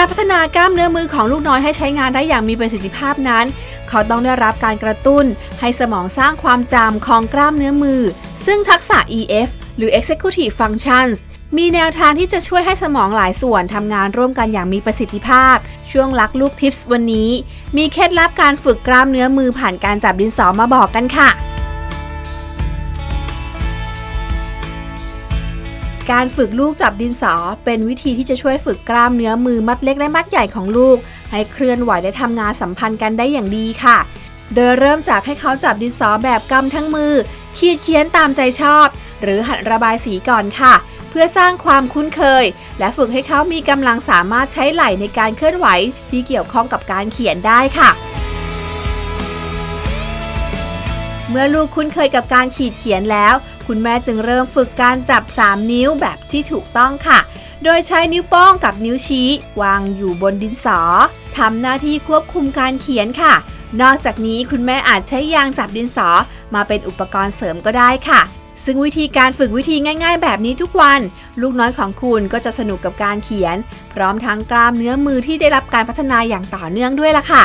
การพัฒนากล้ามเนื้อมือของลูกน้อยให้ใช้งานได้อย่างมีประสิทธิภาพนั้น เขาต้องได้รับการกระตุ้น ให้สมองสร้างความจำของกล้ามเนื้อมือ ซึ่งทักษะ EF หรือ Executive Functions มีแนวทางที่จะช่วยให้สมองหลายส่วนทำงานร่วมกันอย่างมีประสิทธิภาพ ช่วงลักลูกทิปส์วันนี้ มีเคล็ดลับการฝึกกล้ามเนื้อมือผ่านการจับดินสอมาบอกกันค่ะ การฝึกลูกจับดินสอ เป็นวิธีที่จะช่วยฝึกกล้ามเนื้อมือมัดเล็กและมัดใหญ่ของลูก ให้เคลื่อนไหวและทำงานสัมพันธ์กันได้อย่างดีค่ะ โดยเริ่มจากให้เขาจับดินสอแบบกำทั้งมือ ขีดเขียนตามใจชอบ หรือหัดระบายสีก่อนค่ะ เพื่อสร้างความคุ้นเคย และฝึกให้เขามีกำลังสามารถใช้ไหล่ในการเคลื่อนไหว ที่เกี่ยวข้องกับการเขียนได้ค่ะเมื่อลูกคุ้นเคยกับการขีดเขียนแล้ว คุณแม่จึงเริ่มฝึกการจับ 3 นิ้วแบบที่ถูกต้องค่ะ โดยใช้นิ้วโป้งกับนิ้วชี้ วางอยู่บนดินสอทำหน้าที่ควบคุมการเขียนค่ะ นอกจากนี้คุณแม่อาจใช้ยางจับดินสอ มาเป็นอุปกรณ์เสริมก็ได้ค่ะซึ่งวิธีการฝึกวิธีง่าย ๆ แบบนี้ทุกวัน ลูกน้อยของคุณก็จะสนุกกับการเขียน พร้อมทั้งกล้ามเนื้อมือที่ได้รับการพัฒนาอย่างต่อเนื่องด้วยล่ะค่ะ